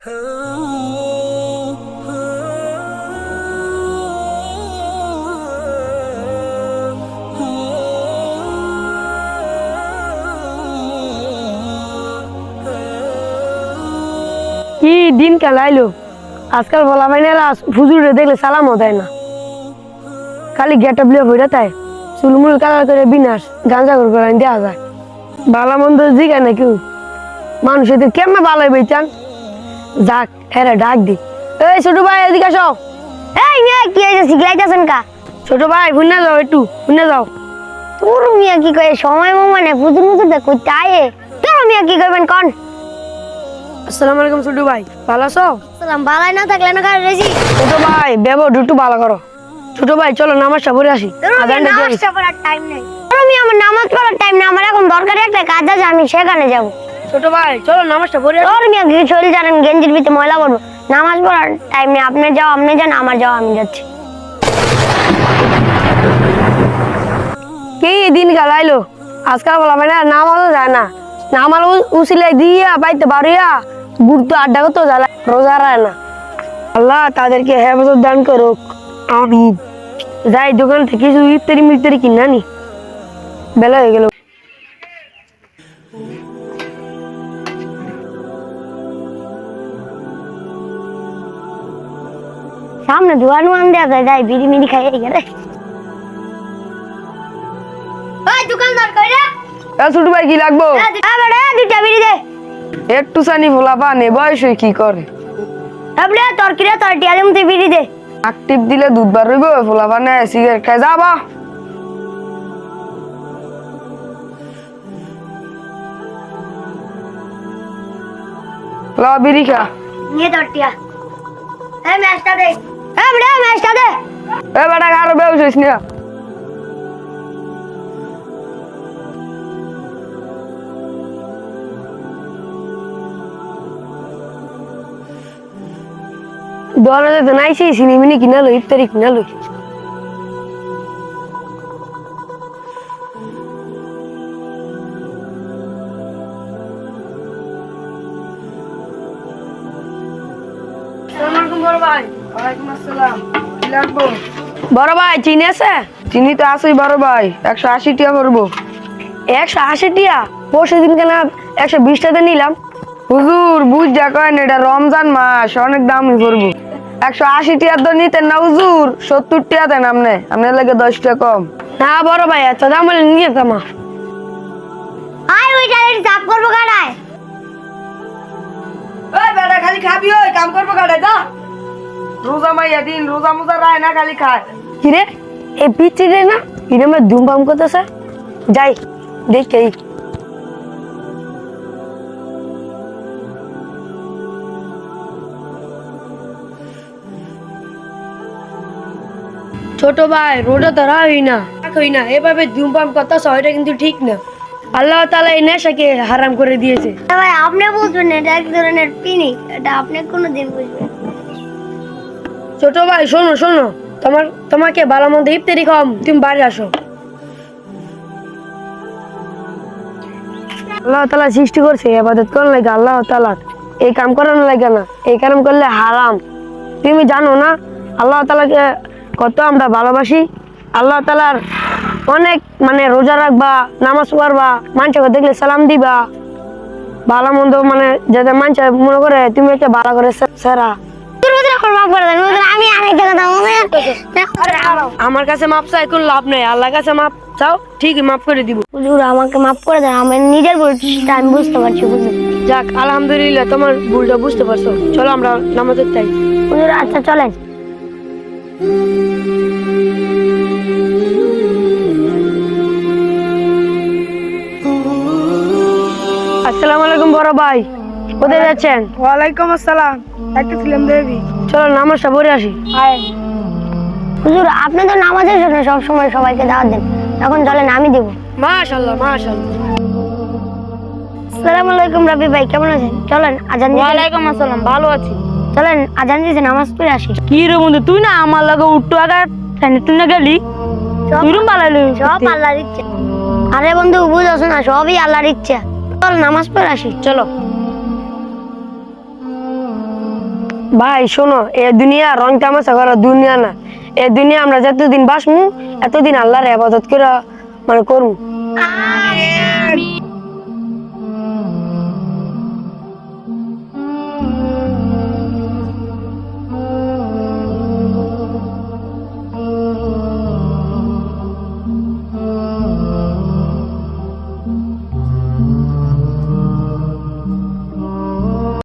কি দিন খেলাইলো আজকাল বলা মাইনেরা ফুজুরে দেখলে সালামও দেয় না। খালি গেট বলে ভরে তাই। চুলমুল কালার করে বিনাশ, গাঁজা করে করে দেওয়া যায়। ভালো মন্দ জিগায় না কেউ মানুষ এদের কেমন ভালো হইবে চান? যাক ডাক দি। এই ছোট ভাই এদিকে আসো। এই মিয়া কি হয়েছে? শিখলাইতেছেন কা? ছোট ভাই ভুনে যাও একটু ভুনে যাও। তোর মিয়া কি কয়ে সময় মানে ফুজুর মুজুর দেখ তোর মিয়া কি করবেন কন। আসসালামু আলাইকুম ছোট ভাই ভালো আছো? সালাম বালাই না থাকলে না কার রেজি ছোট ভাই বেবো একটু ভালো করো। ছোট ভাই চলো নামাজটা পড়ে আসি। আজানটা দিয়ে পড়ার টাইম নেই। আমার নামাজ পড়ার টাইম নেই আমার এখন দরকারি একটা কাজ আছে আমি সেখানে যাব। ছোট ভাই চলো নামাজটা পড়ে মিয়া জানেন গেঞ্জির ভিতরে ময়লা করব নামাজ পড়ার টাইম নেই আপনি যাও আপনি যান আমার যাও আমি যাচ্ছি। কে দিন গালাইলো? আজকাল বলা মানে নামাজও যায় না। নামাল উসিলাই দিয়া পাইতে পারিয়া গুরুত্ব আড্ডা করতে যায় রোজা রায় না। আল্লাহ তাদেরকে হেফাজত দান করুক। আমি যাই দোকান থেকে কিছু ইফতারি মিফতারি কিনা নি বেলা হয়ে গেল। সামনে দোয়ান মান দেওয়া যায় যাই বিড়ি মিড়ি খাই গেলে। ওই দোকানদার কই রে এ ছোট ভাই কি লাগবো? এবারে দুইটা বিড়ি দে। একটু সানি ভোলা পানে বয়স কি করে? এবারে তোর কিরে তোর টিয়া দিম তুই বিড়ি দে। আকটিভ দিলে দুধ বার রইব ভোলা পানে সিগারেট খাই যাবা ল বিড়ি খা। নিয়ে তোর টিয়া। ম্যাচটা দে এবারে ম্যাচটা দে। এ আরও বেউস হইস না দোকানে তো নাইছি সিনেমিনি কিনালো ইফতারি কিনালো বড় ভাই চিনি আছে? চিনি তো আছেই বড় ভাই একশো আশি টিয়া করব একশো আশি টিয়া? পরশু দিন কেন একশো বিশ টাকা নিলাম। হুজুর বুঝ যা কয়েন এটা রমজান মাস অনেক দামই করব একশো আশি টিয়া তো নিতেন না হুজুর সত্তর টিয়া দেন আপনি আপনার লাগে দশ টাকা কম। না বড় ভাই এত দাম হলে নিয়ে যেতাম চাপ করব ওই বেটা খালি খাবি ওই কাম করব কাটায় দা রোজা মাইয়া দিন রোজা মোজা রায় না খালি খায়। কিরে? এই পিচ্ছি রে না? এটা আমার ধুমপাম করতেছে? যাই দেখে। ছোট ভাই রোডে ধরা হই না। হই না এভাবে ধুমপাম করতেছ এটা কিন্তু ঠিক না। আল্লাহ তালা এই নেশাকে হারাম করে দিয়েছে। ভাই আপনি বুঝবেন এটা এক ধরনের পিনি এটা আপনি কোনোদিন বুঝবেন ছোট ভাই, শোনো শোনো। তোমার, তোমাকে ভালো মন্দ ইফতারি কম তুমি বাড়ি আসো। আল্লাহ তালা সৃষ্টি করছে আবাদত কোন লাগে আল্লাহ তালা এই কাম করানো লাগে না। এই কাম করলে হারাম। তুমি জানো না, আল্লাহ তালাকে কত আমরা ভালোবাসি। আল্লাহ তালার অনেক মানে রোজা রাখবা, নামাজ পড়বা, মানুষকে দেখলে সালাম দিবা। ভালো মন্দ মানে যাতে মানুষ মনে করে, তুমি একটা ভালো করে সেরা। মাফ করে দেন বুঝলেন? আমি আরেকটা কথা আমার কাছে মাপ চাই কোনো লাভ নেই। আল্লাহর কাছে মাপ চাও ঠিকই মাফ করে দিব। হুজুর আমাকে মাফ করে দেন আমার নিজের ভুলটা আমি বুঝতে পারছি বুঝলেন যাক আলহামদুলিল্লাহ তোমার ভুলটা বুঝতে পারছ। চলো আমরা নামাজের চাই হুজুর আচ্ছা চলেন। আসসালামু আলাইকুম বড় ভাই। কোথায় যাচ্ছেন? ওয়ালাইকুম আসসালাম। একটা ফিল্ম দেবি। চলো নামাজটা পড়ে আসি। হুজুর আপনি তো নামাজের জন্য সব সময় সবাইকে দাওয়াত দেন। এখন চলেন আমি দেব। মাশাল্লাহ মাশাল্লাহ আসসালামু আলাইকুম রবি ভাই কেমন আছেন? চলেন আজান ওয়ালাইকুম আসসালাম ভালো আছি। চলেন আজান দিয়েছে নামাজ পড়ে আসি। কি রে বন্ধু তুই না আমার লগে উঠতো আগে তুই না গেলি? তুই রুম পালাইলি সব আল্লাহর ইচ্ছা। আরে বন্ধু বুঝছ না সবই আল্লাহর ইচ্ছা। চল নামাজ পড়ে আসি চলো। ভাই, শোনো, এ দুনিয়া রং তামাশা করা দুনিয়া না। এ দুনিয়া আমরা যতদিন বাসমু, এতদিন আল্লাহর আবাদত করে মানে করমু।